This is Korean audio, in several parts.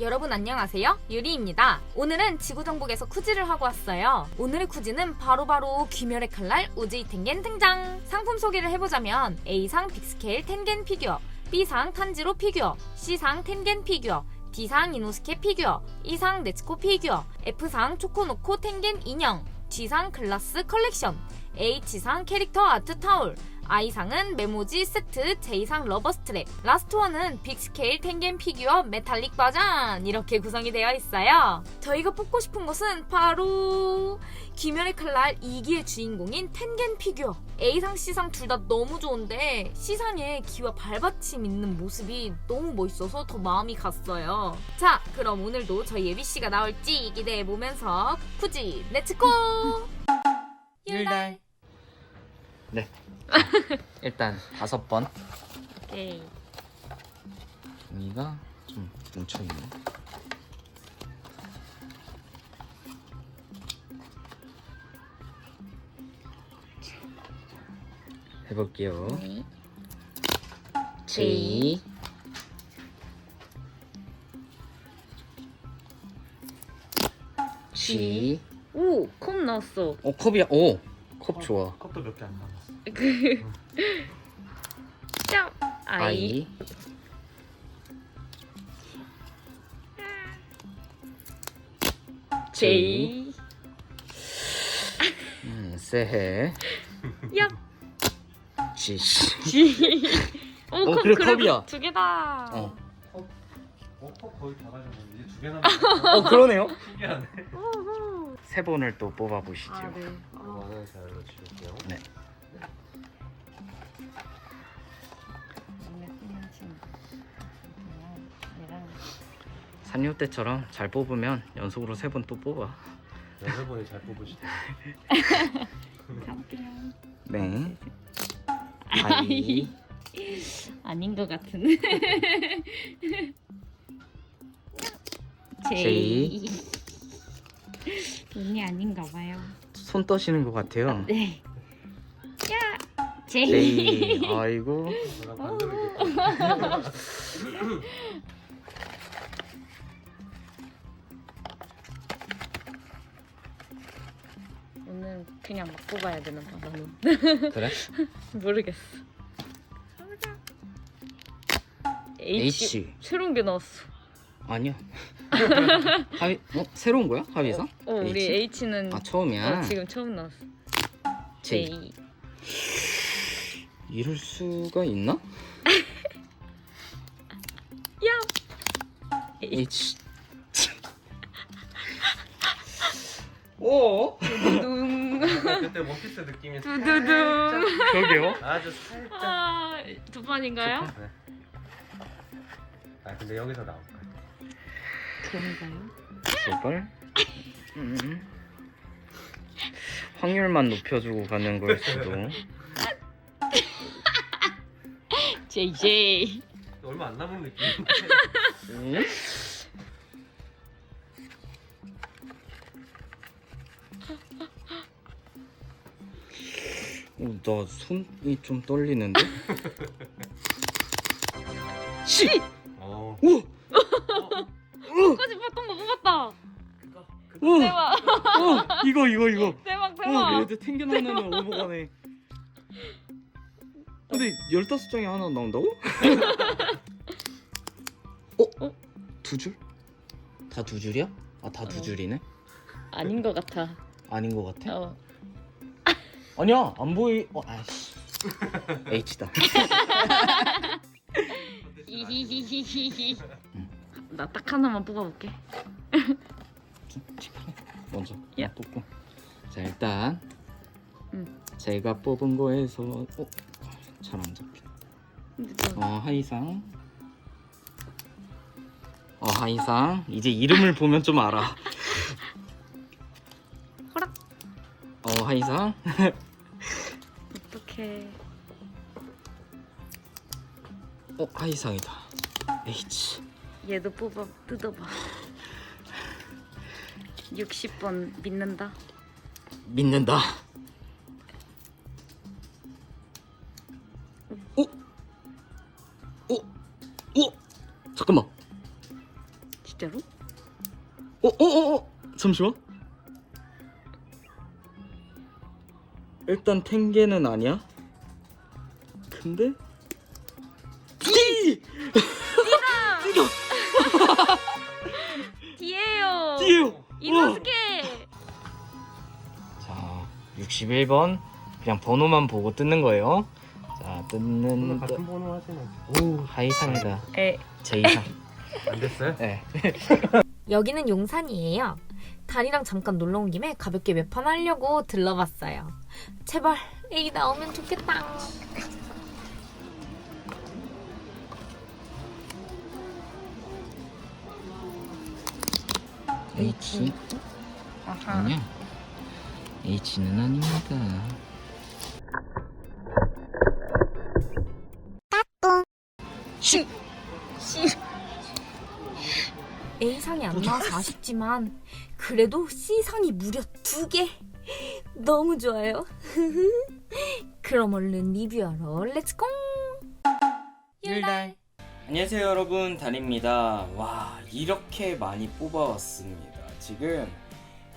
여러분 안녕하세요. 유리입니다. 오늘은 지구정복에서 쿠지를 하고 왔어요. 오늘의 쿠지는 바로바로 귀멸의 칼날 우즈이 텐겐 등장! 상품 소개를 해보자면 A상 빅스케일 텐겐 피규어, B상 탄지로 피규어, C상 텐겐 피규어, D상 이노스케 피규어, E상 네츠코 피규어, F상 초코노코 텐겐 인형, G상 글라스 컬렉션, H상 캐릭터 아트 타올, I상은 메모지 세트, J상 러버 스트랩, 라스트 원은 빅스케일 텐겐 피규어 메탈릭 버전 이렇게 구성이 되어 있어요. 저희가 뽑고 싶은 것은 바로 귀멸의 칼날 2기의 주인공인 텐겐 피규어. A상, C상 둘 다 너무 좋은데 C상에 기와 발받침 있는 모습이 너무 멋있어서 더 마음이 갔어요. 자, 그럼 오늘도 저희 예비씨가 나올지 기대해보면서 쿠지 렛츠고! 율달. 네. 일단 다섯 번. 오케이. 여기가 좀 뭉쳐 있네. 해볼게요. 네. J. G. 오, 컵 나왔어. 어 컵이야. 오. 컵 좋아. 컵도 몇 개 안 남았어. 그 짱! 아이. J. 음, 새해. 야. G. G. 오, 어, 컵 그래, 그래도 컵이야. 두 개다. 어. 어, 컵 거의 다 가져갔는데 이제 두개 남았어. 어 그러네요. 신기하네. 우후. 세 번을 또 뽑아 보시죠. 아, 네. 하나 잘 넣어주실게요. 네. 산요 때처럼 잘 뽑으면 연속으로 세 번 또 뽑아. 여러분이 잘 뽑으시죠. 네. I. 아닌 것 같은. J. 돈이 아닌가 봐요. 손 떠시는 것 같아요. 네. 야. J. 아이고. 오늘 그냥 막 뽑아야 되나 봐 나는. 그래? 모르겠어. H. H. 새로운 게 나왔어. 아니야. 하위 어 새로운 거야? 하위상? 어, 우리 H? H는 아 처음이야. 어, 지금 처음 나왔어. J. J. 이럴 수가 있나? 야. H. 오. 둥. 그때 원피스 느낌이 두두둥. 그러게요. 아주 살짝. 아, 두 판인가요? 네. 아 근데 여기서 나올 거야. 그런가요? 제발. 음. 확률만 높여주고 가는 걸 수도. JJ. 얼마 안 남은 느낌. 음? 오, 나 손이 좀 떨리는데? 씨! 어. 오! 끝까지 봤던 거 뽑았다. 그거 그거. 오! 대박. 어! 이거 이거 이거 대박 어, 대박. 그래도 탱견 하나는 오버가네 근데 15장에 하나 나온다고? 어? 어? 두 줄? 다 두 줄이야? 아 다 두 어. 줄이네? 아닌 것 같아. 아닌 것 같아? 어. 아니야 안 보이 어 아씨 H다 히히히히히히. 나 딱 하나만 뽑아볼게. 먼저 야. 나 뽑고 자 일단 응. 제가 뽑은 거에서 어? 잘 안 잡혀 근데 저- 어 하이상 어 하이상 이제 이름을 보면 좀 알아 허락. 어 하이상 어떡해. 어 하이상이다 H 얘도 뽑아 뜯어봐. 60번 믿는다. 믿는다 어? 어? 어? 잠깐만 진짜 진짜로? 어, 어, 어, 어. 잠시만. 일단 탱게는 아니야. 근데 띠요. 이노스케. 자, 61번 그냥 번호만 보고 뜯는 거예요. 자, 오늘 뜯는 같은 번호 하시면 오, 하이상이다. 에. 제 이상. 안 됐어요? 네. 여기는 용산이에요. 단이랑 잠깐 놀러 온 김에 가볍게 몇 판 하려고 들러봤어요. 제발 A 나오면 좋겠다. H 아하. 아니야. H는 아닙니다. 신 A상이 안 나와서 아쉽지만 그래도 C상이 무려 두 개. 너무 좋아요. 그럼 얼른 리뷰하러 렛츠고! 율달 안녕하세요 여러분. 단입니다. 와 이렇게 많이 뽑아왔습니다. 지금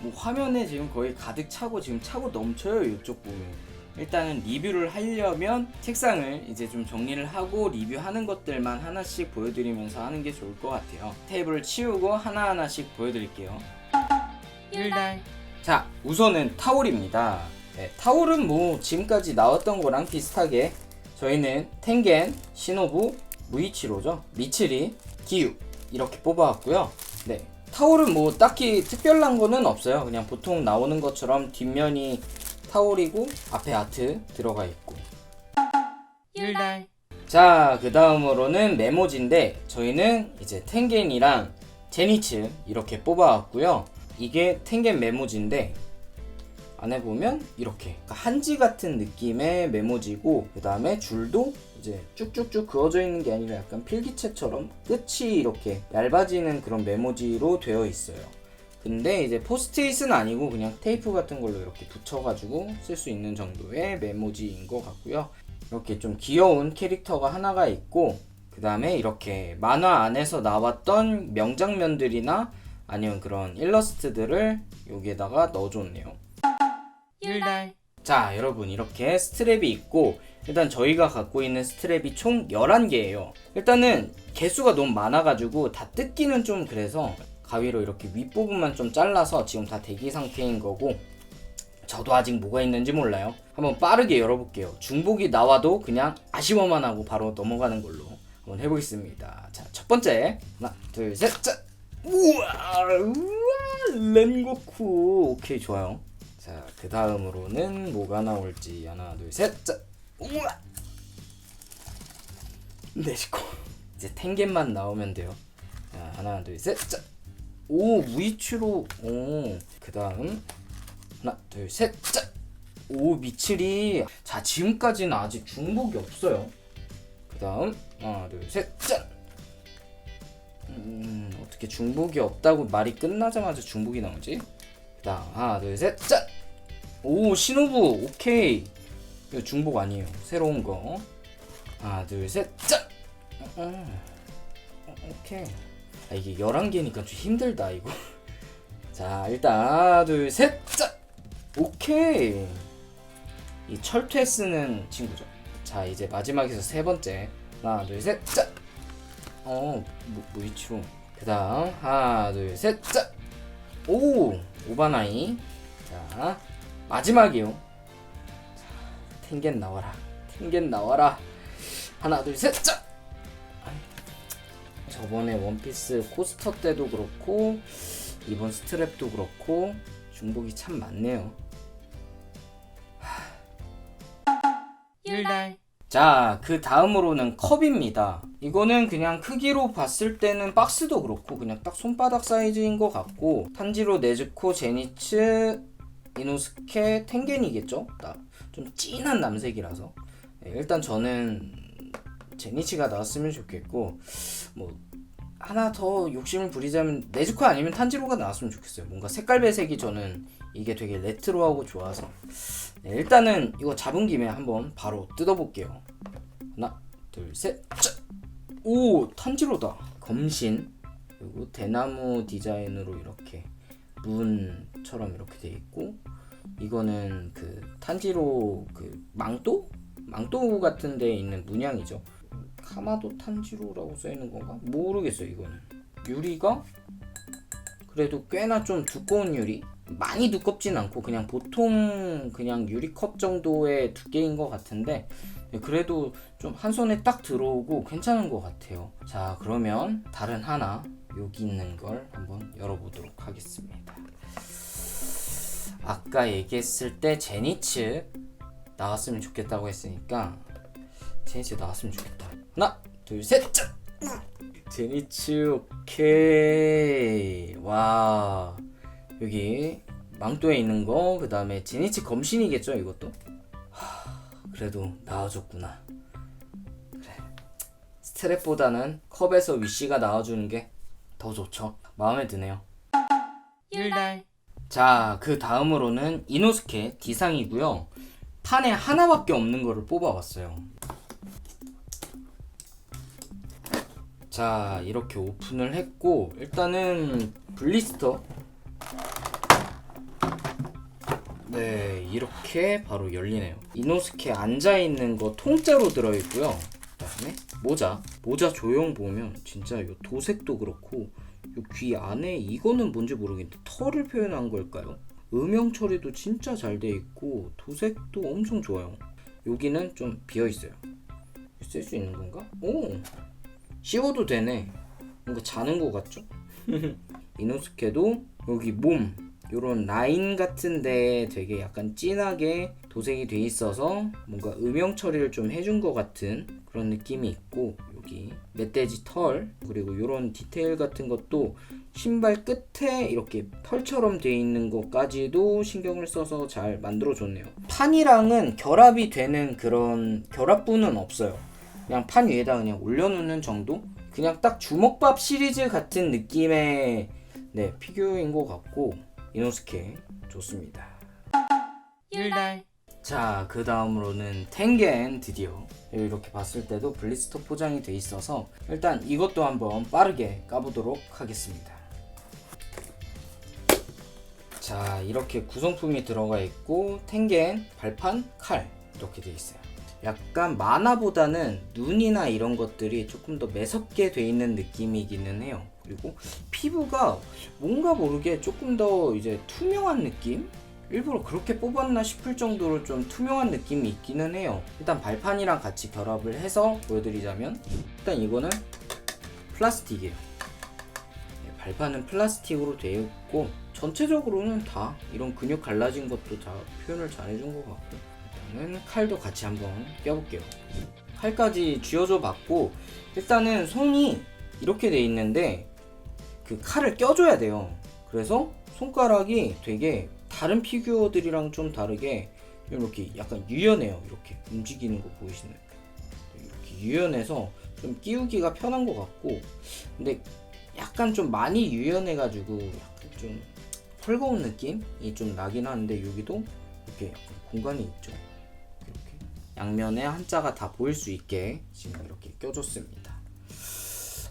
뭐 화면에 지금 거의 가득 차고 지금 차고 넘쳐요 이쪽 보면. 일단은 리뷰를 하려면 책상을 이제 좀 정리를 하고 리뷰하는 것들만 하나씩 보여드리면서 하는 게 좋을 것 같아요. 테이블을 치우고 하나하나씩 보여드릴게요. 율달 자 우선은 타올입니다. 네, 타올은 뭐 지금까지 나왔던 거랑 비슷하게 저희는 텐겐, 시노부, 무이치로죠? 미츠리, 기유. 이렇게 뽑아왔고요. 네. 타올은 뭐 딱히 특별한 거는 없어요. 그냥 보통 나오는 것처럼 뒷면이 타올이고 앞에 아트 들어가 있고. 율달. 자, 그 다음으로는 메모지인데 저희는 이제 텐겐이랑 제니츠 이렇게 뽑아왔고요. 이게 텐겐 메모지인데 안에 보면 이렇게 그러니까 한지 같은 느낌의 메모지고 그 다음에 줄도 이제 쭉쭉쭉 그어져 있는 게 아니라 약간 필기체처럼 끝이 이렇게 얇아지는 그런 메모지로 되어 있어요. 근데 이제 포스트잇은 아니고 그냥 테이프 같은 걸로 이렇게 붙여가지고 쓸 수 있는 정도의 메모지인 것 같고요. 이렇게 좀 귀여운 캐릭터가 하나가 있고 그 다음에 이렇게 만화 안에서 나왔던 명장면들이나 아니면 그런 일러스트들을 여기에다가 넣어줬네요. 율달. 자 여러분 이렇게 스트랩이 있고 일단 저희가 갖고 있는 스트랩이 총 11개예요. 일단은 개수가 너무 많아가지고 다 뜯기는 좀 그래서 가위로 이렇게 윗부분만 좀 잘라서 지금 다 대기 상태인 거고 저도 아직 뭐가 있는지 몰라요. 한번 빠르게 열어볼게요. 중복이 나와도 그냥 아쉬워만 하고 바로 넘어가는 걸로 한번 해보겠습니다. 자 첫 번째. 하나 둘셋 우와! 우와! 렌고쿠! 오케이 좋아요 자, 그 다음으로는 뭐가 나올지 하나, 둘, 셋, 자, 우와, 네시코. 이제 탱겐만 나오면 돼요. 자, 하나, 둘, 셋, 자, 오 무이치로, 오, 그 다음 하나, 둘, 셋, 자, 오 미츠리. 자, 지금까지는 아직 중복이 없어요. 그 다음 하나, 둘, 셋, 짠. 음, 어떻게 중복이 없다고 말이 끝나자마자 중복이 나오지? 자, 하나, 둘, 셋, 짠! 오, 신호부, 오케이. 이거 중복 아니에요. 새로운 거. 하나, 둘, 셋, 짠! 어, 어. 어, 오케이. 아, 이게 11개니까 좀 힘들다, 이거. 자, 일단, 하나, 둘, 셋, 짠! 오케이. 이 철퇴 쓰는 친구죠. 자, 이제 마지막에서 세 번째. 하나, 둘, 셋, 짠! 어, 뭐, 무이치로. 그 다음, 하나, 둘, 셋, 짠! 오 오바나이 자 마지막이요. 자, 탱겐 나와라. 탱겐 나와라. 하나 둘 셋 자 저번에 원피스 코스터 때도 그렇고 이번 스트랩도 그렇고 중복이 참 많네요. 율달 자, 그 다음으로는 컵입니다. 이거는 그냥 크기로 봤을 때는 박스도 그렇고 그냥 딱 손바닥 사이즈인 것 같고 탄지로 네즈코 제니츠 이노스케 텐겐이겠죠? 딱좀 진한 남색이라서 네, 일단 저는 제니치가 나왔으면 좋겠고 뭐 하나 더 욕심을 부리자면 네즈코 아니면 탄지로가 나왔으면 좋겠어요. 뭔가 색깔 배색이 저는 이게 되게 레트로하고 좋아서 네, 일단은 이거 잡은 김에 한번 바로 뜯어볼게요. 하나, 둘, 셋, 짜! 오, 탄지로다. 검신. 그리고 대나무 디자인으로 이렇게 문처럼 이렇게 돼 있고 이거는 그 탄지로 그 망토? 망토 같은 데 있는 문양이죠. 카마도 탄지로라고 써 있는 건가? 모르겠어요, 이거는. 유리가 그래도 꽤나 좀 두꺼운 유리. 많이 두껍진 않고 그냥 보통 그냥 유리컵 정도의 두께인 것 같은데 그래도 좀 한 손에 딱 들어오고 괜찮은 것 같아요. 자, 그러면 다른 하나 여기 있는 걸 한번 열어보도록 하겠습니다. 아까 얘기했을 때 제니츠 나왔으면 좋겠다고 했으니까 제니츠 나왔으면 좋겠다. 하나, 둘, 셋, 짠! 제니츠 오케이. 와 여기 망토에 있는 거, 그 다음에 제니츠 검신이겠죠 이것도. 하, 그래도 나와줬구나. 그래. 스트랩보다는 컵에서 위시가 나와주는 게 더 좋죠. 마음에 드네요. 율날 자, 그 다음으로는 이노스케 D상이고요. 판에 하나밖에 없는 거를 뽑아왔어요. 자, 이렇게 오픈을 했고 일단은 블리스터 네, 이렇게 바로 열리네요. 이노스케 앉아 있는 거 통째로 들어 있고요. 그다음에 모자, 모자 조형 보면 진짜 이 도색도 그렇고 이귀 안에 이거는 뭔지 모르겠는데 털을 표현한 걸까요? 음영 처리도 진짜 잘 돼 있고 도색도 엄청 좋아요. 여기는 좀 비어 있어요. 쓸 수 있는 건가? 오, 씌워도 되네. 뭔가 자는 것 같죠? 이노스케도 여기 몸 요런 라인 같은데 되게 약간 진하게 도색이 돼 있어서 뭔가 음영 처리를 좀 해준 것 같은 그런 느낌이 있고 여기 멧돼지 털 그리고 요런 디테일 같은 것도 신발 끝에 이렇게 털처럼 돼 있는 것까지도 신경을 써서 잘 만들어 줬네요. 판이랑은 결합이 되는 그런 결합부는 없어요. 그냥 판 위에다 그냥 올려놓는 정도? 그냥 딱 주먹밥 시리즈 같은 느낌의 네 피규어인 것 같고 이노스케 좋습니다. 율날 자, 그 다음으로는 텐겐 드디어 이렇게 봤을 때도 블리스터 포장이 돼 있어서 일단 이것도 한번 빠르게 까보도록 하겠습니다. 자, 이렇게 구성품이 들어가 있고 텐겐 발판 칼 이렇게 돼 있어요. 약간 만화보다는 눈이나 이런 것들이 조금 더 매섭게 돼 있는 느낌이기는 해요. 그리고 피부가 뭔가 모르게 조금 더 이제 투명한 느낌? 일부러 그렇게 뽑았나 싶을 정도로 좀 투명한 느낌이 있기는 해요. 일단 발판이랑 같이 결합을 해서 보여드리자면 일단 이거는 플라스틱이에요. 네, 발판은 플라스틱으로 되어 있고 전체적으로는 다 이런 근육 갈라진 것도 다 표현을 잘 해준 것 같고 일단은 칼도 같이 한번 껴볼게요. 칼까지 쥐어줘 봤고 일단은 손이 이렇게 돼 있는데 그 칼을 껴줘야 돼요. 그래서 손가락이 되게 다른 피규어들이랑 좀 다르게 이렇게 약간 유연해요. 이렇게 움직이는 거 보이시나요? 이렇게 유연해서 좀 끼우기가 편한 것 같고 근데 약간 좀 많이 유연해가지고 약간 좀 헐거운 느낌이 좀 나긴 하는데 여기도 이렇게 공간이 있죠. 이렇게 양면에 한자가 다 보일 수 있게 지금 이렇게 껴줬습니다.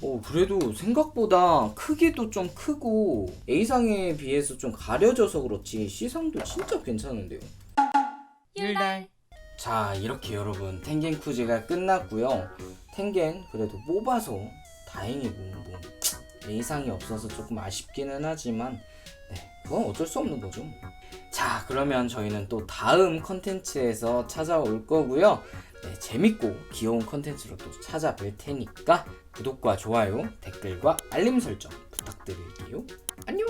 오, 그래도 생각보다 크기도 좀 크고 A상에 비해서 좀 가려져서 그렇지 C상도 진짜 괜찮은데요. 율날 자, 이렇게 여러분 텐겐 쿠즈가 끝났고요. 텐겐 그래도 뽑아서 다행이고 뭐 A상이 없어서 조금 아쉽기는 하지만 네, 그건 어쩔 수 없는 거죠. 자, 그러면 저희는 또 다음 컨텐츠에서 찾아올 거고요. 네, 재밌고 귀여운 컨텐츠로 또 찾아뵐 테니까 구독과 좋아요, 댓글과 알림 설정 부탁드릴게요. 안녕!